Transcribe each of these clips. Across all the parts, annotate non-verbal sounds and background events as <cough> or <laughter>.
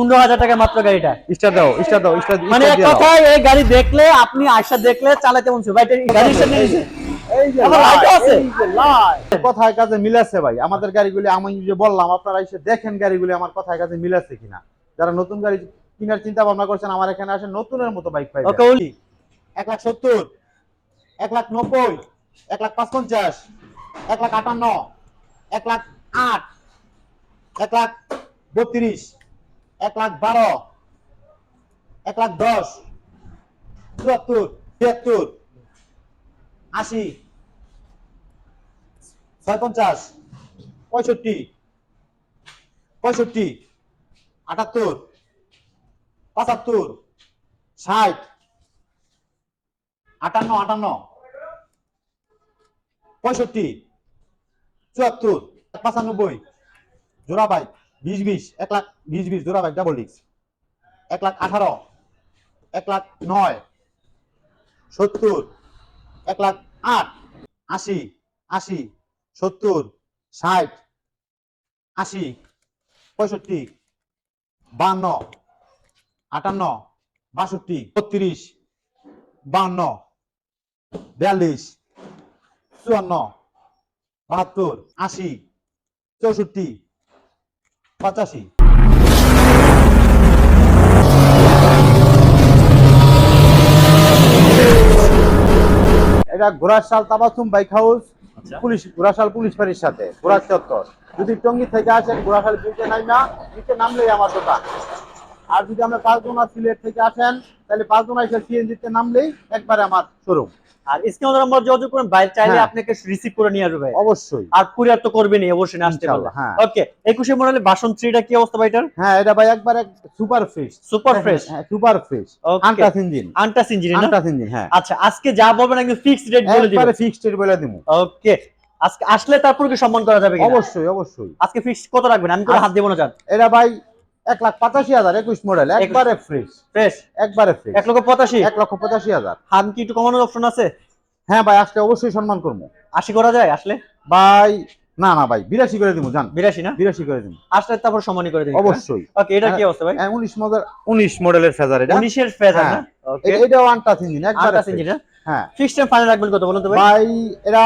পনেরো হাজার টাকা মাত্র গাড়িটা স্টার দাও স্টার দাও স্টার মানে এক কথায় এই গাড়ি দেখলে আপনি আয়সা দেখলে চালাতে মন ভাই এটা গাড়ির সামনে নিছে। এই যে আবার light, light আছে? এই যে light। কথায় কাজে মিলাচ্ছে ভাই আমাদের গাড়িগুলি আমি যে বললাম আপনারা এসে দেখেন গাড়িগুলি আমার কথায় কাজে মিলাচ্ছে কিনা যারা নতুন গাড়ি কেনার চিন্তা ভাবনা করছেন আমার এখানে আসেন নতুনের মতো বাইক পাই এক লাখ সত্তর এক লাখ নব্বই এক লাখ পাঁচ পঞ্চাশ এক লাখ আটান্ন এক লাখ আট এক লাখ বত্রিশ এক লাখ বারো, এক লাখ দশ, চুয়াত্তর, তিয়াত্তর, আশি, ছয় পঞ্চাশ, পঁয়ষট্টি পঁয়ষট্টি, আটাত্তর, পঁচাত্তর, ষাট, আটান্ন আটান্ন, পঁয়ষট্টি, চুয়াত্তর, পঁচানব্বই, জোড়া বাইক। বিশ বিশ, এক লাখ বিশ বিশ, জোড়া বাইক ডাবল ডিস্ক এক লাখ আঠারো, এক লাখ নয়, সত্তর, এক লাখ আট, আশি আশি, সত্তর, ষাট, আশি, পঁয়ষট্টি, বান্ন, আটান্ন, বাষট্টি, বত্রিশ, বান্ন, বিয়াল্লিশ, চুয়ান্ন, বাহাত্তর, আশি, চৌষট্টি পঁচাশি। এটা ঘোড়াশাল তাবাসুম বাইক হাউস আচ্ছা। পুলিশ ঘোড়াশাল পুলিশ ফাঁড়ির সাথে ঘোড়ার চত্বর। যদি টঙ্গি থেকে আসেন ঘোড়াশাল ব্রিজে নাইমা নিচে নামলেই আমার দোকান। আর যদি আমরা পাঁচদোনা সিলেট থেকে আসেন তাহলে পাঁচদোনা এসে সিএনজিতে নামলেই একবারে আমার শোরুম। আর স্ক্রিন নাম্বার যোগাযোগ করুন বাইরে চাইলে হ্যাঁ। আপনাকে রিসিভ করে নিয়ে আসবে। ভাই অবশ্যই। আর কুরিয়ার তো করবেনই অবশ্যই আসতে পারবে। হ্যাঁ। ওকে একুশে মডেলের বাসন থ্রিটা কি অবস্থা ভাই এটার হ্যাঁ এটা ভাই একবারে সুপার ফ্রেশ সুপার ফ্রেশ হ্যাঁ super fresh Okay. Untouched engine. Untouched engine untouched engine হ্যাঁ। আচ্ছা আজকে যা বলবেন একদম ফিক্সড রেট বলে দিবেন। একবারে ফিক্সড রেট বলে দিমু ওকে আজকে আসলে তারপর কি সম্মান করা যাবে অবশ্যই অবশ্যই। আজকে ফিক্সড কত রাখবেন? আমি কোনো হাত দেবো না জান এটা ভাই এক লাখ পঁচাশি হাজার একুশ মডেল একবারে ফ্রেশ ফ্রেশ একবারে ফ্রেশ এক লক্ষ পঁচাশি? এক লক্ষ পঁচাশি হাজার। হাত কি একটু কমানোর অপশন আছে? হ্যাঁ ভাই আসলে অবশ্যই সম্মান করব। আশি করা যায় আসলে? ভাই না না ভাই বিরাশি করে দিব জান। বিরাশি না? বিরাশি করে দিব। আসলে তারপর সম্মানই করে দিন অবশ্যই। ওকে এটা কি অবস্থা ভাই? হ্যাঁ, উনিশ মডেল উনিশ মডেলের ফেজার এটা। উনিশের ফেজার না? হ্যাঁ। ওকে এ- এটাও আন্টাস ইঞ্জিন একবারে আন্টাস ইঞ্জিন হ্যাঁ। ফিক্সড টাইম ফাইনাল রাখবেন কত বলুন তো ভাই? ভাই এরা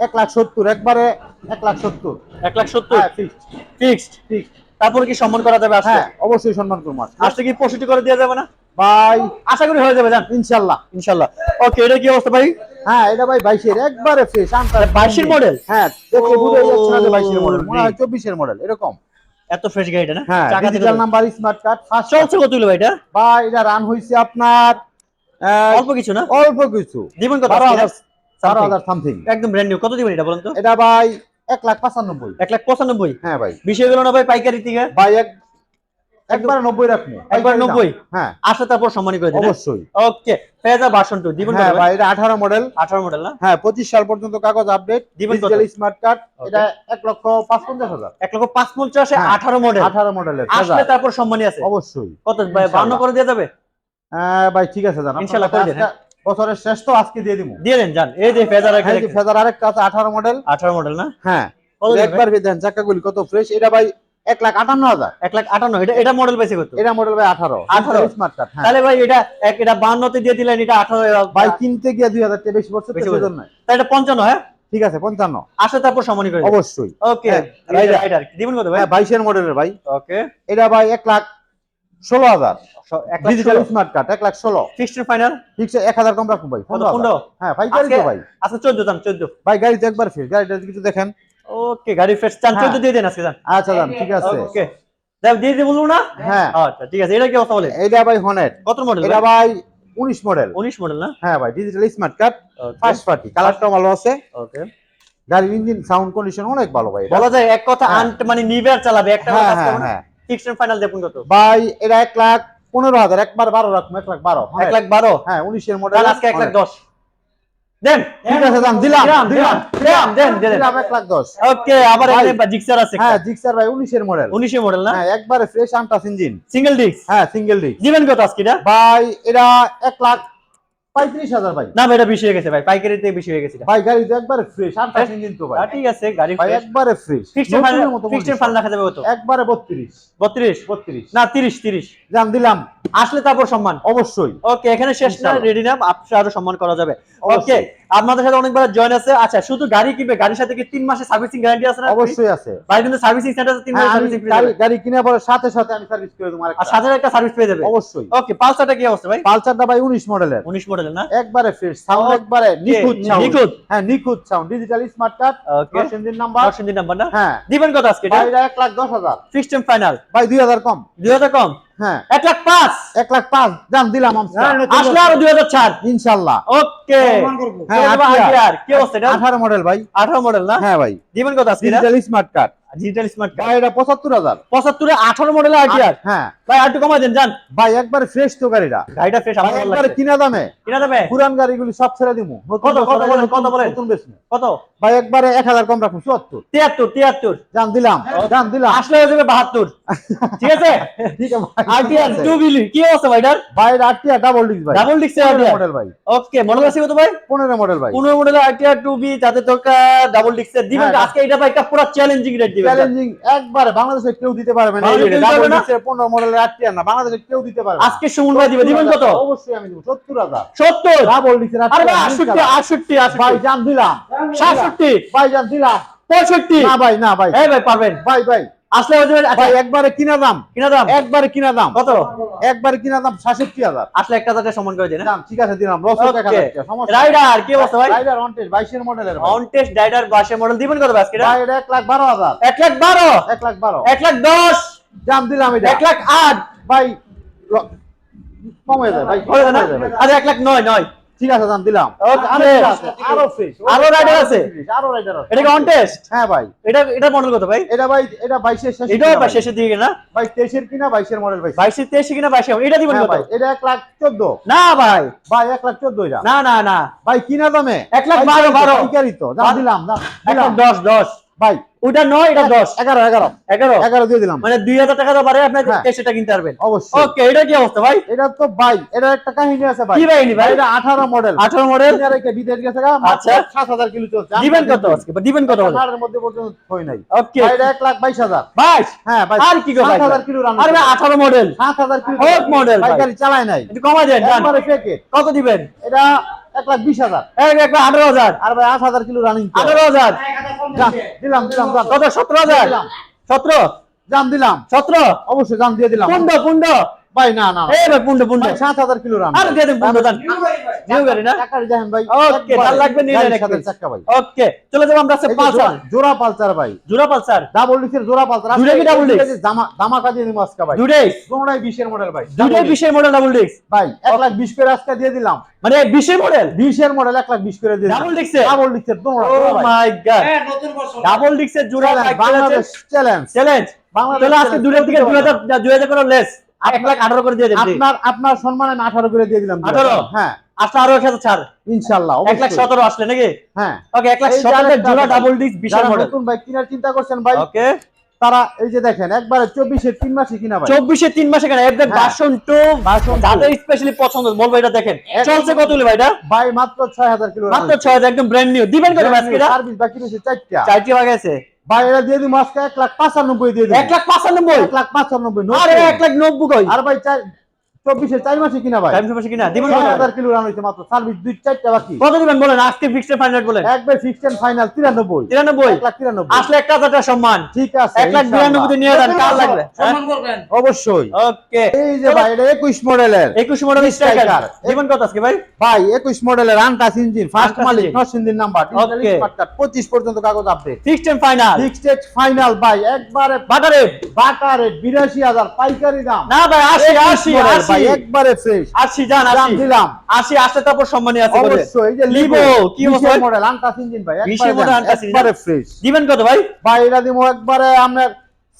এক লাখ সত্তর একবারে এক লাখ সত্তর। এক লাখ সত্তর? হ্যাঁ ফিক্সড ফিক্সড ফিক্সড তারপর কি সম্মান করা যাবে হ্যাঁ অবশ্যই সম্মান করব আজকে। আসলে কি পঁয়ষট্টি করে দেওয়া যাবে না? ভাই। আশা করি হয়ে যাবে জান। ইনশাল্লাহ। ইনশাল্লাহ। ওকে এটা কি অবস্থা ভাই? হ্যাঁ এটা ভাই বাইশের একবারে ফ্রেশ আন্টাস 22 এর model? হ্যাঁ দেখলে বুঝে যাচ্ছে না যে বাইশের মডেল মনে হয় চব্বিশের মডেল এরকম। এত ফ্রেশ গাড়িটা না? হ্যাঁ চাকা digital number smart card first চলছে কত কিলো ভাই এটা? বা এটা রান হইছে আপনার অল্প কিছু না? অল্প কিছু। দিবেন কত বারো আজকে? হাজার এটা? বারো Something। হাজার সামথিং একদম ব্র্যান্ড নিউ কত দিবেন এটা বলুন তো? এটা ভাই এক লাখ পঁচানব্বই। এক লাখ পঁচানব্বই? হ্যাঁ ভাই। বিষয় গেল না ভাই পাইকারি থেকে? ভাই এক একবার নব্বই রাখব। একবার নব্বই? হ্যাঁ। তারপর সম্মানী করে অবশ্যই। ওকে টু দিবেন হ্যাঁ ভাই? এটা আঠারো মডেল আঠারো মডেল না? হ্যাঁ পঁচিশ সাল পর্যন্ত কাগজ আপডেট দিবেন স্মার্ট কার্ড এটা এক লক্ষ পাঁচ পঞ্চাশ হাজার। এক লক্ষ পাঁচ পঞ্চাশে হ্যাঁ। আঠারো মডেল আঠারো মডেলের আসলে তারপর সম্মানী আছে। অবশ্যই। কত ভাই বান্ন করে দেওয়া যাবে? হ্যাঁ ভাই ঠিক আছে জান ইনশাআল্লাহ করে দিন, হ্যাঁ। বছরের শ্রেষ্ঠ আজকে দিয়ে দিব দিয়ে দেন যান। এই যে হ্যাঁ যে ফেজার আরেকটা আছে আঠারো মডেল আঠারো মডেল না? হ্যাঁ। একবার দেন চাকাগুলি কত ফ্রেশ এটা ভাই এক লাখ আটান্ন হাজার। এক লাখ আটান্ন এটা এটা মডেল পাইছে কত? এটা মডেল ভাই আঠারো। 18 স্মার্ট কার্ড হ্যাঁ। তাহলে ভাই এটা এটা বান্নতে দিয়ে দিলেন এটা আঠারো ভাই কিনতে গিয়ে দুই হাজার বেশি পড়ছে তো সেজন্য তাহলে এটা পঞ্চান্ন হ্যাঁ? ঠিক আছে পঞ্চান্ন। আসলে তারপর সম্মানী করে অবশ্যই। ওকে হ্যাঁ, রাইডার। রাইডার দিবেন কত ভাই? হ্যাঁ বাইশের মডেলের ভাই। ওকে এটা ভাই এক লাখ ষোলো হাজার। ডিজিটাল স্মার্ট কার্ড এক লাখ ষোলো। ফিক্সড ফাইনাল এক হাজার কম রাখুন ভাই পনেরো? হ্যাঁ ভাই গাড়ি তো ভাই। আচ্ছা চোদ্দ দাম চোদ্দ। ভাই গাড়ি তো একবার ফ্রেশ গাড়িটা কিছু দেখেন। ওকে গাড়ি ফ্রেশ চান হ্যাঁ। চোদ্দ দিয়ে দেন আজকে আচ্ছা দাম ঠিক আছে। ওকে। দেখ দিয়ে দিয়ে বলব না? হ্যাঁ। আচ্ছা ঠিক আছে এটা কি অবস্থা বলে এটা ভাই হনেট কত মডেল এটা ভাই? উনিশ মডেল উনিশ মডেল না? হ্যাঁ ভাই digital smart card first party কালারটাও ভালো আছে। ওকে গাড়ির ইঞ্জিন সাউন্ড কন্ডিশন অনেক ভালো ভাই। বলা যায় এক কথা। আন্ট মানে নিবে আর চালাবে একটা হ্যাঁ হ্যাঁ। হ্যাঁ ফাইনাল দেখুন কত? ভাই এটা লাখ পনেরো হাজার একবার রাখুন লাখ বারো। এক লাখ বারো? হ্যাঁ উনিশের মডেল আজকে লাখ দশ। দেন। ঠিক আছে দাম দিলাম দিলাম, দিলাম দিলাম, দেন, দেন। দিলাম এক লাখ দশ। ওকে আবার ভাই। জিক্সার আছে হ্যাঁ জিক্সার ভাই মডেল মডেল না? হ্যাঁ একবারে fresh untouched engine single disc হ্যাঁ সিঙ্গেল ডিস্ক দিবেন কত আজকে ভাই এটা এক লাখ পঁয়ত্রিশ হাজার ভাই। না এটা বেশি হয়ে গেছে ভাই পাইকারিতে বেশি হয়ে গেছে ভাই গাড়ি তো একবারে ফ্রেশ আনটাস ইঞ্জিন তো ভাই। ঠিক আছে গাড়ি ভাই একবারে fresh fixed final fixed final রাখা যাবে কত? একবারে বত্রিশ। 32 বত্রিশ। না 30 30 জান দিলাম। আসলে তারপর সম্মান? অবশ্যই। ওকে এখানে শেষ না রেডি নাম আপনি আরও সম্মান করা যাবে। ওকে আপনাদের সাথে অনেকবার জয়েন আছে। আচ্ছা শুধু গাড়ি কিনবে গাড়ির সাথে কি তিন মাসে সার্ভিসিং গ্যারান্টি আছে না অবশ্যই আছে। ভাই কিন্তু সার্ভিসিং সেন্টার তিন হ্যাঁ, মাসের আমি সার্ভিসিং গাড়ি গাড়ি কিনে পরে সাথে সাথে আমি সার্ভিস করে দেবো আর সাথে একটা সার্ভিস পেয়ে যাবে। অবশ্যই। ওকে পালসারটা কি অবস্থা ভাই? পালসারটা ভাই উনিশ মডেলের 19 মডেলের না? একবারে ফ্রেশ সাউন্ড একবারে নিখুঁত sound। নিখুঁত। হ্যাঁ নিখুঁত sound digital smart card okay engine number. দিন নাম্বার না? হ্যাঁ। দিবেন কত আজকে ভাই এটা এক লাখ দশ হাজার। ফিক্সড ফাইনাল ভাই দুই হাজার কম। 2000 কম? হ্যাঁ। এক লাখ পাঁচ। এক লাখ পাঁচ দাম দিলাম। আসলে আরও 2000 ছাড় ইনশাল্লাহ। ওকে। হ্যাঁ, আঠারো মডেল ভাই। 18 মডেল না? হ্যাঁ ভাই। Digital smart card digital smart ভাই এটা পঁচাত্তর হাজার। 75 এ 18 মডেল আটিয়ার হ্যাঁ। ভাই আর একটু কমাই দেন জান ভাই একবারে ফ্রেশ তো গাড়িটা। গাড়িটা ফ্রেশ আমার কিনা দামে। কিনা যাবে পুরান গাড়িগুলি সব ছেড়ে দিমু। কত, কত বলেন, কত বলেন? নতুন বেশি কত? ভাই একবারে এক হাজার কম রাখুন চুয়াত্তর 73 73 জান দিলাম জান দিলাম। আসলে হয়ে যাবে 72 ঠিক আছে? <laughs> ঠিক আছে আছে। 2 বিলি কি অবস্থা ভাই আটটিয়া ডাবল ডিস্ক ভাই। ডাবল ডিক্সের আটিয়ার মডেল ভাই। ওকে মডেল আছে কত ভাই? পনেরো মডেল ভাই। 15 মডেল আটিয়ার 2 বি তাতে তোকা ডাবল ডিক্সের দিবেন হ্যাঁ, আজকে এটা ভাই একটা পুরো চ্যালেঞ্জিং রেট দিবেন চ্যালেঞ্জিং একবারে বাংলাদেশে কেউ দিতে পারবে না। বাংলাদেশে কেউ দিতে পারবে পনেরো মডেলের আটটি না বাংলাদেশে কেউ দিতে পারবে আজকে সুমন ভাই দিবে দিবেন কত? অবশ্যই আমি দিব সত্তর হাজার। 70 ডাবল ডিস্কের আরে ভাই আটটিয়া 68 68 ভাই জান দিলাম। 67 ভাই জান দিলাম। 65 না ভাই না ভাই। এই ভাই পারবেন। ভাই ভাই। আসলে ভাই একবারে কিনা দাম। কিনা দাম? একবারে কিনা দাম। কত? একবারে কিনা দাম সাতষট্টি হাজার। আসলে একটা হাজার সমান করে দিন। দাম ঠিক আছে দিলাম। হাজার টাকা, সমস্যা রাইডার কি অবস্থা ভাই? রাইডার অনটেজ বাইশের মডেলের ভাই। অন টেস্ট রাইডার বাসে মডেল দিবেন কত আজকে এটা? ভাই এটা এক লাখ বারো হাজার। এক লাখ বারো? এক লাখ বারো। এক লাখ দশ? দাম দিলাম এটা। এক লাখ আট? ভাই র- কমে যায় ভাই। ভাই। আচ্ছা এক লাখ নয় নয়। ঠিক আছে দাম দিলাম। আরও আরও ফ্রেশ আরও rider আছে? আরও রাইডার আছে। এটা কি অন টেস্ট হ্যাঁ ভাই। এটা এটা মডেল কত ভাই? এটা ভাই এটা বাইশের শেষ এটাও বা শেষের দিকে না ভাই তেইশের কিনা বাইশের মডেল ভাই। বাইশে তেইশে কিনা বাইশে এটা দিবেন হ্যাঁ কত? ভাই এটা এক লাখ চোদ্দ। না ভাই। ভাই এক লাখ চোদ্দ এটা। না না না। ভাই কিনা দামে? এক লাখ বারো, বারো। পাইকারি তো। বারো। দিলাম দাম এক লাখ দিলাম। দশ দশ। ভাই ওটা নয় এটা দশ। এগারো এগারো। এগারো। এগারো দিয়ে দিলাম। মানে দুই হাজার টাকা বাড়ে আপনি হ্যাঁ। কিনতে পারবেন। অবশ্যই। ওকে এটা কি অবস্থা ভাই? এটা তো ভাই এটা একটা কাহিনী আছে ভাই। কি ভাই? এটা আঠারো মডেল আঠারো মডেল বিদেশ গেছে আচ্ছা। সাত হাজার কিলো চলছে। দিবেন কত আজকে? দিবেন কত আঠারোর মধ্যে পর্যন্ত হয় নাই। ওকে। এটা এক লাখ বাইশ হাজার। বাইশ? হ্যাঁ আর কি সাত হাজার কিলো রান আরে আঠারো মডেল সাত হাজার কিলো ভাই। পাইকারি চালায় নাই। কমাই দেন কত দিবেন? এটা এক লাখ বিশ হাজার। এক এক আঠারো হাজার। আর ভাই আট হাজার কিলো রানিং আঠারো হাজার। দিলাম দিলাম কত? সতেরো হাজার? সতেরো? দাম দিলাম। সতেরো? অবশ্যই দাম দিয়ে দিলাম। পুন্ড পুন্ড ভাই না না। এই ভাই পুন্ড পুন্ড ভাই সাত হাজার কিলো রান। আর দিয়ে দেন পুন্ড দান। নিউ গাড়ি না? দেখেন ভাই। ওকে তার লাগবে নিয়ে গাড়ির নেন সাথে একটু। ভাই। ওকে চলে যাব আমরা পালসার জোড়া- জোড়া পালসার ভাই। জুরা পালসার। ডাবল ডিস্কের জোড়া পালসার। কি দিয়ে দিব আজকে ভাই। দুটাই? কোনটাই বিশের মডেল ভাই। দুটাই Double disc। বিশের মডেল ডাবল ডিস্ক ভাই এক লাখ বিশ করে আজকে দিয়ে দিলাম। মানে বিশের মডেল বিশের মডেল এক লাখ বিশ করে দিয়ে ডাবল ডিস্কের ডাবল ডিস্কের ও মাই গড ডাবল ডিস্কের জোড়া বাংলাদেশ চ্যালেঞ্জ চ্যালেঞ্জ বাংলাদেশ চলে আজকে দুটার হাজার দুই হাজার করে লেস এক লাখ আঠারো করে দিয়ে দেন আপনার আপনার সম্মানে আমি আঠারো করে দিয়ে দিলাম 18? হ্যাঁ। আসলে আরও এক হাজার ছাড়। ইনশাল্লাহ এক লাখ সতেরো আসলে নাকি? হ্যাঁ। ওকে এক লাখ সতেরো জোড়া ডাবল ডিস্ক বিশের মডেল নতুন বাইক কেনার চিন্তা করছেন ভাই ওকে। তারা এই যে দেখেন একবারে চব্বিশের তিন মাসে কিনা চব্বিশে তিন মাসে কেন একদম। টু যাদের স্পেশালি পছন্দ বলব এটা দেখেন। চলছে কত ভাই এটা? ভাই মাত্র ছয় হাজার কিলো মাত্র ছয় হাজার একদম ব্র্যান্ড নিউ দিবেন কত বাকি রয়েছে চারটা। আছে ভাই এটা দিয়ে দিব আজকে এক লাখ পাঁচানব্বই দিয়ে দিন এক লাখ পাঁচানব্বই? এক লাখ পাঁচানব্বই আরে এক লাখ নব্বই আর ভাই চার চব্বিশের চার মাসে কিনা ভাই? টাইম সময় কিনা? দিবেন হাজার কিলো রান হয়েছে মাত্র। সার্ভিস দুই চারটা বাকি। কত দিবেন বলেন? আজকে ফিক্সড ফাইনাল বলেন। একবার ফিক্সড ফাইনাল তিরানব্বই। তিরানব্বই? এক লাখ তিরানব্বই। আসলে একটা হাজার টাকা সম্মান। ঠিক আছে এক লাখ। বিরানব্বই নিয়ে যান কার লাগবে? হ্যাঁ? অবশ্যই। ওকে। এই যে ভাই এটা একুশ মডেলের। একুশ মডেল স্ট্রাইকার কত আজকে ভাই? ভাই একুশ মডেলের আনটাস ইঞ্জিন ফার্স্ট মালিক। নরসিংদীর নাম্বার Okay. পঁচিশ পর্যন্ত কাগজ update fixed final fixed final ভাই একবারে বাটারে বাটা রেট বিরাশি হাজার পাইকারি দাম। না ভাই আশি আশি আশি ভাই একবারে ফ্রেশ আশি জান দাম দিলাম। আশি আসলে তারপর সম্মানী আছে অবশ্যই এই যে লিবো, কি ভাই? মডেল আনটাস ইঞ্জিন ভাই একবারে model দেন, Untask engine, একবারে ফ্রেশ দিবেন কত ভাই? ভাই এটা দিব একবারে আপনার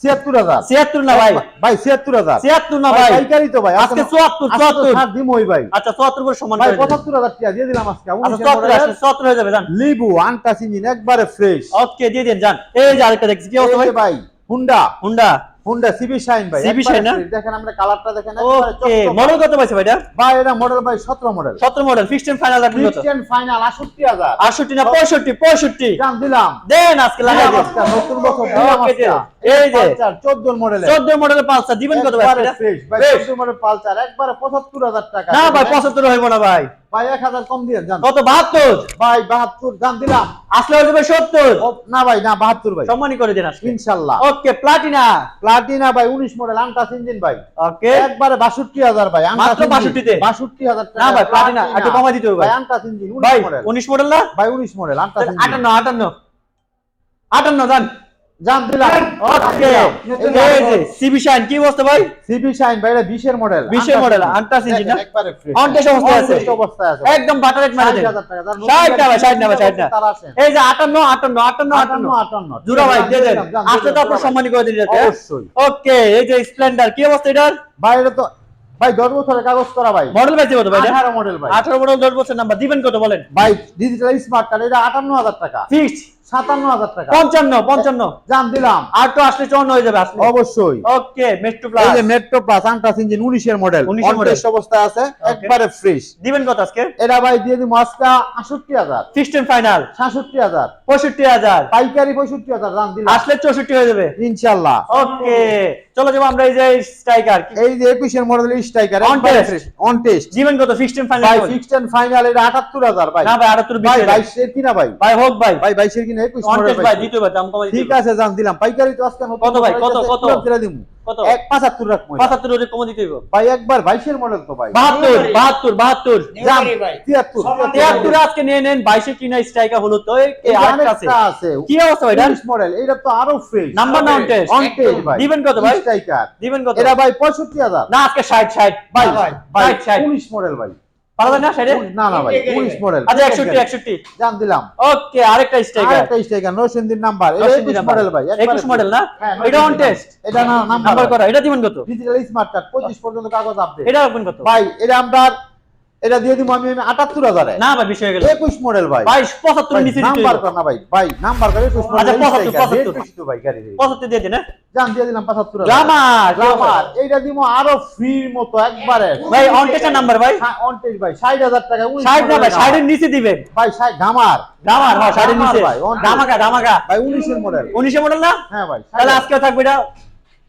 ছিয়াত্তর হাজার। ছিয়াত্তর না ভাই? ভাই ছিয়াত্তর হাজার। ছিয়াত্তর না ভাই ভাই? পাইকারি তো ভাই আজকে চুয়াত্তর চুয়াত্তর। দিমই ভাই। আচ্ছা চুয়াত্তর করে ভাই পঁচাত্তর হাজার টাকা দিয়ে দিলাম আজকে আচ্ছা 19 চুয়াত্তর হয়ে যাবে জান লিবু আনটাস ইঞ্জিন একবারে ফ্রেশ ওকে দিয়ে দিন জান এই যে আরেকটা দেখছি কি ভাই? Honda Honda Honda CB Shine ভাই। একবারে শাইন না? দেখেন আমরা কালারটা দেখেন ওকে মডেল কত পাইছে ভাইটা? ভাই এটা মডেল ভাই 17 model 17 model fixed and final কত? ফাইনাল 68000 68 না 65 65 দাম দিলাম। দেন আজকে লাগাই দেন। নতুন বছর দিলাম আজকে। এই যে। পালসার 14 মডেলের 14 মডেলের পালসার দিবেন কত ভাই এটা? fresh, ভাই 14 মডেল পালসার একবারে 75000 টাকা। না ভাই 75 হইব না ভাই। ভাই 1000 কম দিয়ে জান কত 72 ভাই 72 দাম দিলাম। আসলে যাবে 70 না ভাই না 72 ভাই। সম্মানই করে দেন ইনশাআল্লাহ ওকে প্লাটিনা। প্লাটিনা ভাই 19 মডেল আনটাস ইঞ্জিন ভাই। ওকে। একবারে 62000 ভাই মাত্র 62 তে? 62000 টাকা। না ভাই, প্লাটিনা, একটু কমাই দিতে হবে ভাই। আনটাস ইঞ্জিন 19 ভাই মডেল 19 মডেল না? ভাই 19 মডেল আনটাস ইঞ্জিন 58 58 58 জান দিলাম ওকে এই যে সিবি শাইন কি অবস্থা ভাই? সিবি শাইন ভাই এটা 20 এর মডেল 20 এর model, আনটাস ইঞ্জিন না? একবারে ফ্রেশ অনটেস্ট অবস্থায় আছে। অবস্থায় আছে। একদম বাটার রেট মারা দেন। 60000 টাকা 60 না 60 না 60 না এই যে 58 58 58 58 58 জুরা ভাই দিয়ে দেন। জান, জান, তো জান, আপনার করে দিন যাতে অবশ্যই। ওকে এই যে স্প্লেন্ডার কি অবস্থা এটার? ভাই এটা তো ভাই 10 বছরের কাগজ করা ভাই। মডেল পাইছে কত ভাই এটা? 18 মডেল ভাই। 18 মডেল 10 বছর নাম্বার দিবেন কত বলেন? ভাই ডিজিটাল স্মার্ট কার্ড এটা 58000 টাকা। ফিক্সড 57000 টাকা। 55 55 জান দিলাম। আর তো আসলে 54 হয়ে যাবে আসলে। অবশ্যই। ওকে মেট্রো এই যে মেট্রো প্লাস আন্টাস ইঞ্জিন 19 এর মডেল 19 এর model। অবস্থায় আছে একবারে ফ্রেশ দিবেন কত আজকে? এটা ভাই দিয়ে দিমু আজকে 68000 ফিক্সড এন্ড ফাইনাল 67000 65000 পাইকারি 65000 দাম দিলাম। আসলে 64 হয়ে যাবে। ইনশাআল্লাহ ওকে। চলো যাব আমরা এই যে স্ট্রাইকার এই যে 21 এর model striker on test on test জীবন কত? ফিক্সড এন্ড ভাই ফাইনাল ফিক্সড এন্ড ফাইনাল এর 78000 ভাই। না ভাই 78 ভাই 22 এর কিনা ভাই? ভাই হোক ভাই। ভাই 22 এর কিনা 21 মডেল ভাই দিতে ভাই দাম কমাই ঠিক আছে জান দিলাম। পাইকারি তো আজকে কত ভাই? কত, কত? দিলাম কত? ষাট 75 রাখব 75 ওরে কমাই দিতে ভাই একবার 22 এর মডেল। তো ভাই 72 72 72 জান 73 73 আজকে নিয়ে নেন 22 কিনা স্ট্রাইকার হলো তো এই আছে। কি অবস্থা ভাই ডান্স 19 মডেল এটা তো আরও ফ্রেশ নাম্বার? অন টেস্ট ভাই। দিবেন কত ভাই? স্ট্রাইকার দিবেন কত? এটা ভাই 65000 না আজকে 60 60 ভাই ভাই ভাই 60 19 মডেল ভাই। পারবে না 60 না না ভাই 19 মডেল আচ্ছা 61 61 জান দিলাম। ওকে আরেকটা স্ট্রাইকার আরেকটা স্ট্রাইকার নৌসেন্দির নাম্বার এটা 21 মডেল ভাই 21 মডেল না? হ্যাঁ, এটা অন টেস্ট এটা না নাম্বার নাম্বার করা এটা দিবেন কত? ডিজিটাল স্মার্ট কার্ড 25 পর্যন্ত কাগজ আপডেট এটা রাখবেন কত? ভাই এটা আমরা এটা দিয়ে দিব আমি 78000 এ না ভাই বিষয় হয়ে গেল। 21 মডেল ভাই। ভাই 75 এর নিচে নাম্বার কর না ভাই ভাই নাম্বার করে 21 মডেল আচ্ছা, 75, 75 ভাই গাড়ি 75 দিয়ে দিন হ্যাঁ? জান দিয়ে দিলাম 75000 গ্লামার গ্লামার এইটা দিব আরও ফ্রির মতো একবারে। ভাই অন টেস্টের নাম্বার ভাই। অন টেস্ট ভাই 60000 টাকা 19 60 না ভাই মডেলের 60 এর নিচে দিবেন। ভাই 60 গামার গ্লামার হ্যাঁ 60 এর গ্লামার নিচে। ভাই। ধামাকা ধামাকা। ভাই 19 এর মডেল 19 এর মডেল না? হ্যাঁ ভাই তাহলে আজকে থাকবে এটা?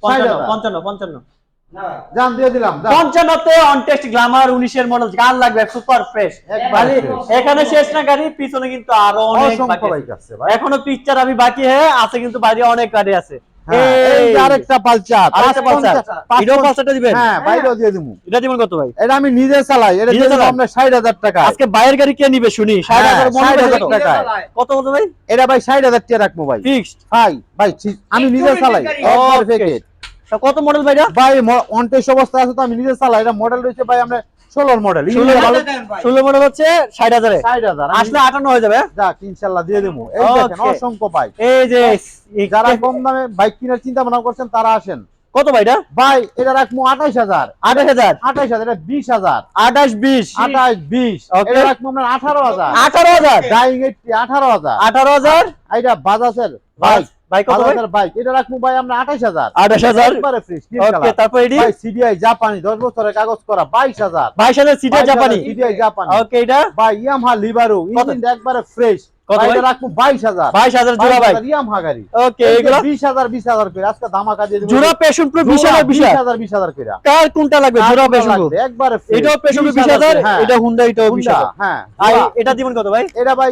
55 60,000 55 55 দিয়ে দিলাম জান। পঞ্চান্নতে অন টেস্ট গ্লামার উনিশের মডেল গান লাগবে সুপার ফ্রেশ একবারে এখানে শেষ না গাড়ি পিছনে কিন্তু আরও অনেক বাইক আছে। আছে এখনও পিকচার আমি বাকি হ্যাঁ আছে কিন্তু বাইরে অনেক গাড়ি আছে। হ্যাঁ, এই আরেকটা পালচার আরেকটা পালসার। এটাও পালসারটা দিবেন? হ্যাঁ বাইরেও দিয়ে দিমু। এটা দিবেন কত ভাই? এটা আমি নিজে চালাই এটা নিজে দিয়ে দিলাম চালান? 60000 টাকা। আজকে বাইরের গাড়ি কে নিবে শুনি? 60,000 কত? টাকায়। কত কত ভাই? এটা ভাই 60000 টাকা রাখব ভাই। ফিক্সড ভাই ভাই ঠিক- আমি নিজে চালাই। একবার প্যাকেট কত মডেল ভাইটা ভাই অনটেস অবস্থা আছে তো আমি নিজে চালাই। এটা মডেল রয়েছে ভাই আমরা 16 মডেল ষোলো মডেল হচ্ছে ষাট হাজারে। 60000 আসলে আটান্ন হয়ে যাবে? যাক ইনশাআল্লাহ দিয়ে দেবো। এই দেখেন অসংখ্য বাইক এই যে যারা কম দামে বাইক কেনার চিন্তা ভাবনা করছেন তারা আসেন। কত ভাইটা ভাই এটা রাখব 28000 আঠাশ হাজার? 28000 এটা 20000 আঠাশ বিশ। 28 20 Okay. এটা রাখব আমরা 18000 আঠারো হাজার? 80 18000 আঠারো হাজার। এইটা বাজাজের বাইক ভাই কত ভাই? বাইক এটা রাখব ভাই আমরা 28000 আঠাশ হাজার? একবারে ফ্রেশ ওকে তারপর ভাই সিডিআই জাপানি 10 বছরের কাগজ করা 22000 বাইশ হাজার সিটের জাপানি সিডিআই জাপানি ওকে এটা? ভাই ইয়ামাহা লিবারো কত? একবারে ফ্রেশ কত ভাই রাখব 22000 বাইশ হাজার জোড়া ভাই ইয়ামাহা গাড়ি। ওকে এগুলো? 20000 20000 করে আজকে ধামাকা দিয়ে দেব। জোড়া পেশন প্রো বিশ হাজার বিশ হাজার। 20000 20000 করে। কার কোনটা লাগবে? জোড়া পেশন প্রো একবারে। এটাও পেশন প্রো 20,000 বিশ হাজার? হ্যাঁ। এটা হুন্ডা এটাও হ্যাঁ। এটা দিবেন কত ভাই? এটা ভাই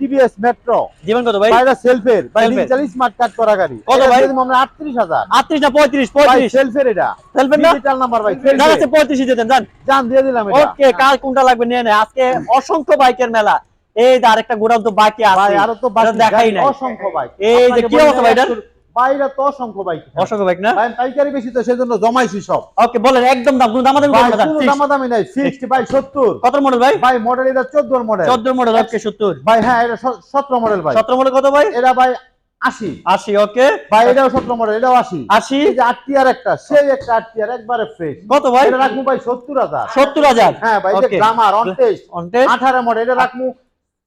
টিভিএস মেট্রো জীবন কত ভাই? এটা সেলফের ভাই। ডিজিটাল স্মার্ট কার্ড করা গাড়ি। কত ভাই? দিয়ে আমরা 38000 আটত্রিশ না পঁয়ত্রিশ? ভাই পঁয়ত্রিশ। সেলফের এটা। সেলফের না? ডিজিটাল নাম্বার ভাই সেলফের আছে পঁয়ত্রিশ দিতেন জান জান দিয়ে দিলাম এটা। ওকে কার কোনটা লাগবে নিয়ে নে আজকে অসংখ্য বাইকের মেলা। এই যে আরেকটা গোডাউন তো বাকি আছে। আরও তো বাকি দেখাই নাই। অসংখ্য বাইক। এই যে কি অবস্থা ভাই এটার? বাইরে তো অসংখ্য বাইক অসংখ্য বাইক না? পাইকারি বেশি তো সেজন্য জমাইছি সব। ওকে বলেন একদম দাম কোনো দামাদামি করবেন না কোনো দামাদামি নাই ফিক্সড ভাই 70 কত মডেল ভাই? ভাই মডেল এটা 14 মডেল 14 মডেল ওকে 70 ভাই হ্যাঁ এটা 17 মডেল ভাই। 17 মডেল কত ভাই? এটা ভাই 80 80 ওকে। ভাই এটাও 17 মডেল এটাও 80 80 এই যে 8 টিয়ার একটা সেই একটা 8 টিয়ার একবারে ফ্রেশ কত ভাই? এটা রাখমু ভাই 70000 70000 হ্যাঁ ভাই এটা. গ্রামার অন টেস্ট 18 মডেল এটা রাখমু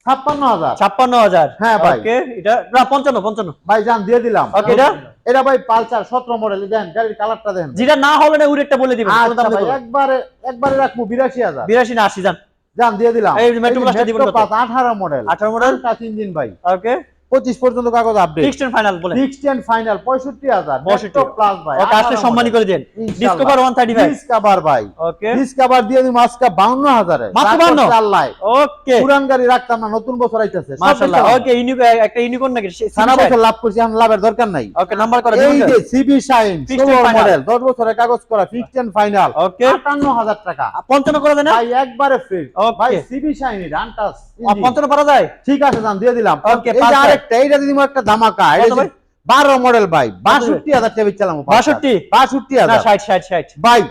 ছাপ্পান্ন হাজার। ছাপ্পান্ন হাজার। হ্যাঁ, ভাই। এটা না পঞ্চান্ন পঞ্চান্ন। ভাই যান দিয়ে দিলাম। ওকে এটা? এটা ভাই পালসার সতেরো মডেল দেন গাড়ির কালারটা দেন। যেটা না হবে না উড়েরটা বলে দিবেন আচ্ছা। একবারে একবারে রাখব বিরাশি হাজার। বিরাশি না আশি যান যান দিয়ে দিলাম। এই দিবেন কত? আঠারো মডেল আঠারো মডেল টাচ ইঞ্জিন ভাই। ওকে পঁচিশ পর্যন্ত কাগজ আপডেট ফিক্সড এন্ড ফাইনাল বলেন। ফিক্সড এন্ড ফাইনাল পঁয়ষট্টি হাজার 65 প্লাস ভাই। ওকে সম্মানী করে দেন। Discover one thirty five Discover ভাই। ওকে ডিসকাভার দিয়ে আজকে বাউন্ন হাজারে। মাত্র 52? চার ওকে পুরান গাড়ি রাখতাম না নতুন বছর আইতেছে। মাশাআল্লাহ। ওকে ইউনিক একটা ইউনিকর্ন নাকি? সারা বছর লাভ করছি এখন লাভের দরকার নাই। ওকে নাম্বার করে এই যে সিবি শাইন মডেল 10 বছরের কাগজ করা ফিক্সড এন্ড ফাইনাল ওকে 58000 টাকা। পঞ্চান্ন করে দেন ভাই একবারে ফ্রি. ভাই সিবি শাইন আনটাস পঞ্চান্ন করা যায়? ঠিক আছে দাম দিয়ে দিলাম। Okay, আরেকটা এইটা দিদিম একটা ধামাকা? বারো মডেল ভাই বাষট্টি হাজার টাকা চালাম 62? বাষট্টি হাজার ষাট ষাট ষাট ভাই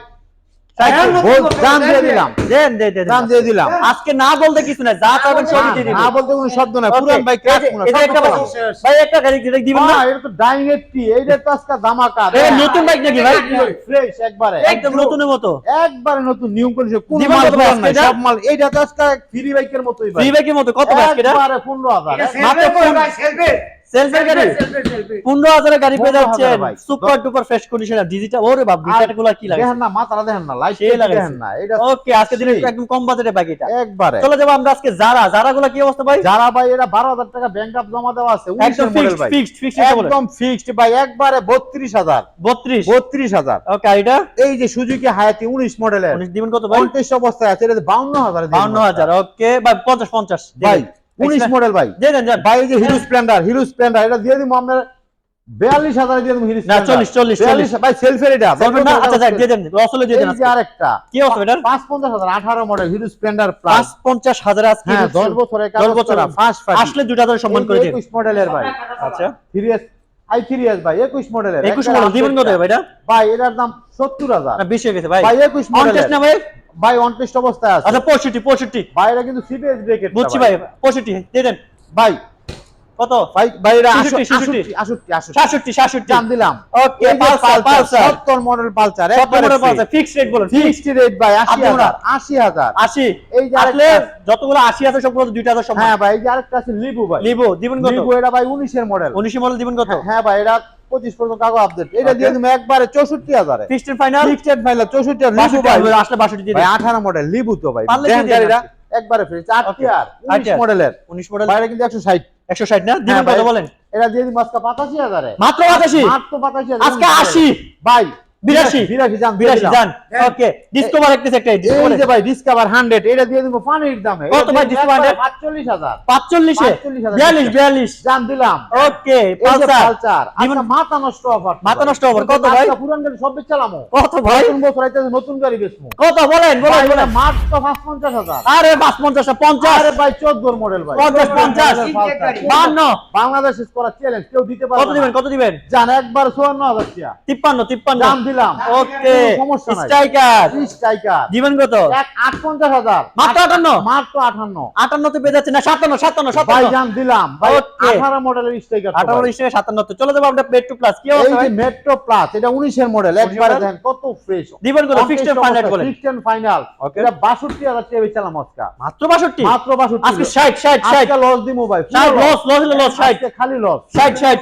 আজকে না বলতে কিছু না যা চাইবেন সবই দিয়ে দিবেন। না বলতে কোনো শব্দ না পুরান ভাই এই যে- এই একটা ভাই- ভাই একটা গাড়ি যেটা দিবেন না এটা তো ডাইং এইটটি এইটা তো আজকে ধামাকা। এটা নতুন বাইক নাকি ভাই? ফ্রেশ একবারে। একদম নতুনের মতো। একবারে নতুন নিউ করেছে কোন মাল কত পুরান নাই, সব মাল। এইটা তো আজকে ফ্রি বাইকের মতোই ভাই। ফ্রি বাইকের মতো কত বাইক এটা? একবারে 15000 মাত্র সেলফের গাড়ি? হাজারের গাড়ি পেয়ে যাচ্ছেন। Super duper fresh condition digital ওরে বাপ কি লাগে দেখেন না মাথাটা দেখেন না লাইট সেই লাগাইছে। না এটা ওকে আজকে দিনে একদম কম বাজেটের বাইক এটা। একবারে। চলে যাব আমরা আজকে যারা যারা গুলো কি অবস্থা ভাই? যারা ভাই এটা 12000 টাকা ব্যাংক আপ জমা দেওয়া আছে 19 একদম মডেল ফিক্সড ভাই। ফিক্সড ফিক্সড একদম ফিক্সড ভাই একবারে 32000 32 32000 ওকে এটা? এই যে সুজুকি হায়াতি 19 মডেলের দিবেন কত ভাই? 29 অবস্থায় আছে এটা 52000 দিয়ে বাউন্ন হাজার ওকে ভাই পঞ্চাশ পঞ্চাশ ভাই 19 মডেল ভাই। ভাই যে হিরো স্প্লেন্ডার হিরো স্প্লেন্ডার এটা দিয়ে দিব আমরা 42000 দিয়ে দিব হিরো 40, 40, 40 ভাই সেলফের এটা আচ্ছা দিয়ে দেন রসলে দিয়ে দেন এই যে আরেকটা কি অবস্থা এটার? 55000 18 মডেল হিরো স্প্লেন্ডার পাঁচ পঞ্চাশ হাজার হ্যাঁ দিচ্ছি। 10 বছরের দশ বছর ফার্স্ট আসলে দুটা ধরে সম্মান করে 21 মডেলের ভাই। আচ্ছা। আই সিরিয়াস ভাই 21 মডেলের একুশ মডেল দিবেন কত ভাই এটা? ভাই এটার দাম সত্তর হাজার। বেশি হয়ে গেছে ভাই। ভাই 21 অন মডেলের না ভাই? ভাই অন টেস্ট অবস্থায় আছে। আচ্ছা পঁয়ষট্টি পঁয়ষট্টি। ভাই এটা কিন্তু সিবিএস ব্রেকেট বুঝছি ভাই। পঁয়ষট্টি দিয়ে দেন। ভাই কত? ভাই ভাই এটা 66, 68 68 সাতষট্টি সাতষট্টি দাম দিলাম। ওকে এই পালসার পালসার 70 মডেল পালসার কত মডেল পালসার ফিক্সড রেট বলুন ফিক্সড রেট ভাই। 80000 8000 আশি এই যে আসলে যতগুলো আশি আছে সবগুলো তো দুইটা হাজার হ্যাঁ ভাই এই যে আরেকটা আছে লিবু ভাই। লিবো দিবেন কত? লিবু এটা ভাই 19 এর মডেল উনিশি মডেল দিবেন কত? হ্যাঁ ভাই এটা 25 পর্যন্ত কাগজ আপডেট এটা. দিয়ে তুমি একবারে চৌষট্টি হাজারে। ফিক্সড ফাইনাল ফিক্সড ভাই 64 লিবু ভাই। আসলে বাষট্টি ভাই আঠারো মডেল লিবু তো ভাই। দিন। একবারে ফ্রি 4 আর টিয়ার আট 19 tier। মডেলের উনিশ মডেল বাইরে কিন্তু 160 একশো ষাট না? দিবেন কথা বলেন। এটা দিয়ে দিন আজকে 85000 হাজারে। মাত্র পাতাশি মাত্র 85000 আজকে আশি। ভাই বিরাশি। বিরাশি জান। বিরাশি যান ওকে ডিসকভার একটা একটা এই যে ভাই ডিসকভার 100 এটা দিয়ে দিব পানির দামে। কত ভাই Discover 100? 45000 পাঁচচল্লিশে 45,000 বিয়াল্লিশ বিয়াল্লিশ। জান দিলাম। Okay Pulsar. পালসার। দিবেন- মাথা নষ্ট অফার মাথা নষ্ট offer, কত ভাই? পুরান গাড়ি সব বেচালামো কত ভাই? নতুন বছর আইতেছে নতুন গাড়ি বেচমু। কত বলেন বলেন বলেন। মাত্র 55000 আরে পাঁচ পঞ্চাশ পঞ্চাশ। আরে ভাই 14 মডেল ভাই। পঞ্চাশ, 14 পঞ্চাশ। মডেলের পালসার। বান্ন বাংলাদেশ করা চ্যালেঞ্জ কেউ দিতে কত পারবে না। দিবেন কত দিবেন? জান একবার 54000 টাকা। তিপ্পান্ন তিপ্পান্ন। দাম দিলাম ওকে সমস্যা স্ট্রাইকার স্ট্রাইকার দিবেন কত এক 85000 মাত্র আটান্ন? মাত্র 58 আটান্নতে পেয়ে যাচ্ছে না সাতান্ন সাতান্ন ভাই সাতান্ন। জান দিলাম। ভাই Okay. 18 মডেলের স্ট্রাইকার আটান্ন হিসেবে সাতান্ন চলে যাব আমরা টু প্লাস কি এই অবস্থা যে মেট্রো প্লাস এটা 19 এর মডেল একবারে? দেখেন কত ফ্রেশ দিবেন কত ফিক্সড ফাইনাল বলেন। ফিক্সড এন্ড ফাইনাল এটা 62000 টাকা বেচালাম আজকে। মাত্র বাষট্টি? মাত্র 62 আজকে ষাট ষাট ষাট। আজকে লস দিমু ভাই। লস লস লস ষাট। আজকে খালি লস ষাট ষাট।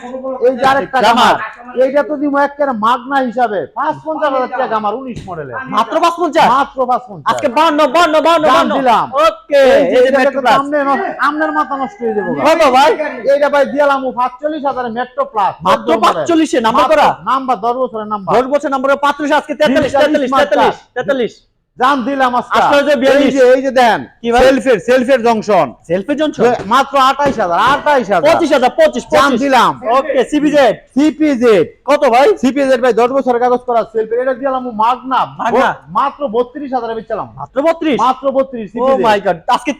এই যে আরেকটা জামার। এইটা তো দিমু একেবারে মাগনা হিসাবে। 55000 টাকা গামার 19 মডেলের। মাত্র পাঁচ পঞ্চাশ মাত্র 550 আজকে বান্ন বান্ন বান্ন বান্ন। দিলাম। ওকে এই যে এই যে এটা মেট্রো তো প্লাস আমনে ন- আমনের মাথা নষ্ট হয়ে যাবে কত ভাই? এইটা ভাই দিলাম 45000 মেট্রো প্লাস মাত্র পাঁচচল্লিশে নাম্বার করা? নাম্বার 10 বছরের নাম্বার। দশ বছর নাম্বার পাঁচচল্লিশ আজকে তেতাল্লিশ তেতাল্লিশ তেতাল্লিশ তেতাল্লিশ। জান দিলাম আজকে। আজকে হচ্ছে 42 এই যে দেন সেলফের সেলফের জংশন। সেলফি জন মাত্র 28000 28000 পঁচিশ হাজার পঁচিশ দিলাম। ওকে সিবিজেড সিপিজেড কত ভাই? সিপিজেড ভাই 10 বছরের কাগজ করা সেলফ এটা দিলাম মাগনা। মাগনা? মাত্র 32000 এ বেচলাম। মাত্র বত্রিশ? মাত্র 32 ও মাই গড আজকে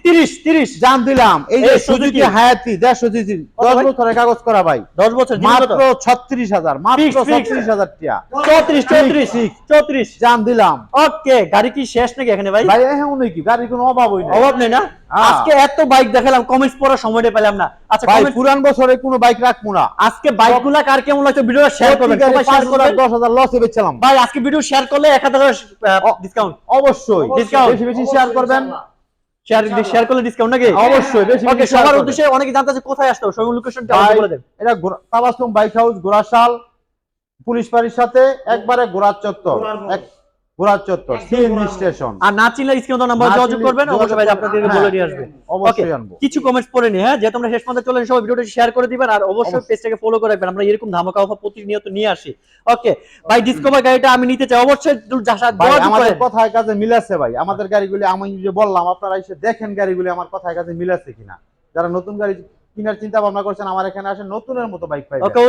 দিলাম। এই যে সুজুকি। সুজুকি হায়াতি 150 সিসি 10 ভাই? বছরের কাগজ করা ভাই। দশ বছর মাত্র 36000 মাত্র Fixed, fixed। 36000 টাকা চৌত্রিশ চৌত্রিশ Fixed, চৌত্রিশ। জান দিলাম। ওকে গাড়ি কি শেষ নাকি এখানে ভাই? ভাই এখন গাড়ির কোনো অভাবই নাই। অভাব নেই না? হ্যাঁ। আজকে এত বাইক দেখালাম কমেন্টস পড়ার সময়টা পেলাম না। আচ্ছা ভাই পুরান বছরে কোনো বাইক রাখব না। আজকে বাইকগুলা কার কেমন লাগছে? ভিডিওটা শেয়ার করবেন সবাই শেয়ার 5000 করবেন। 10000 লসে বেচলাম ভাই আজকে ভিডিও শেয়ার করলে এক হাজার ডিসকাউন্ট অবশ্যই। Discount। বেশি বেশি শেয়ার করবেন। শেয়ার শেয়ার করলে ডিসকাউন্ট নাকি? অবশ্যই বেশি ওকে সবার উদ্দেশ্যে অনেকে জানতে কোথায় আসতে হবে? লোকেশনটা বলে দেন। এটা গোরা- বাইক হাউস গোরাশাল পুলিশ বাড়ির সাথে একবারে গোরার চত্বর। চত্বর স্টেশন। আর না চিনলে স্ক্রিনে নাম্বার যোগাযোগ করবেন অবশ্যই ভাই আপনাদেরকে হ্যাঁ, বলে আসবে। অবশ্যই আনব। কিছু কমেন্টস পড়ে নি হ্যাঁ যেহেতু আমরা শেষ পর্যন্ত চলে সবাই ভিডিওটা শেয়ার করে দিবেন আর অবশ্যই। পেজটাকে ফলো করে রাখবেন আমরা এরকম ধামাকা অফার প্রতিনিয়ত নিয়ে আসি। ওকে ভাই ডিসকভার গাড়িটা আমি নিতে চাই অবশ্যই ভাই আমাদের কথায় কাজে মিলাছে ভাই। আমাদের গাড়িগুলি আমি যে বললাম আপনারা এসে দেখেন গাড়িগুলি আমার কথায় কাজে মিলাছে কিনা। যারা নতুন গাড়ি কেনার চিন্তা ভাবনা করছেন আমার এখানে আসেন নতুনের মতো বাইক ওকে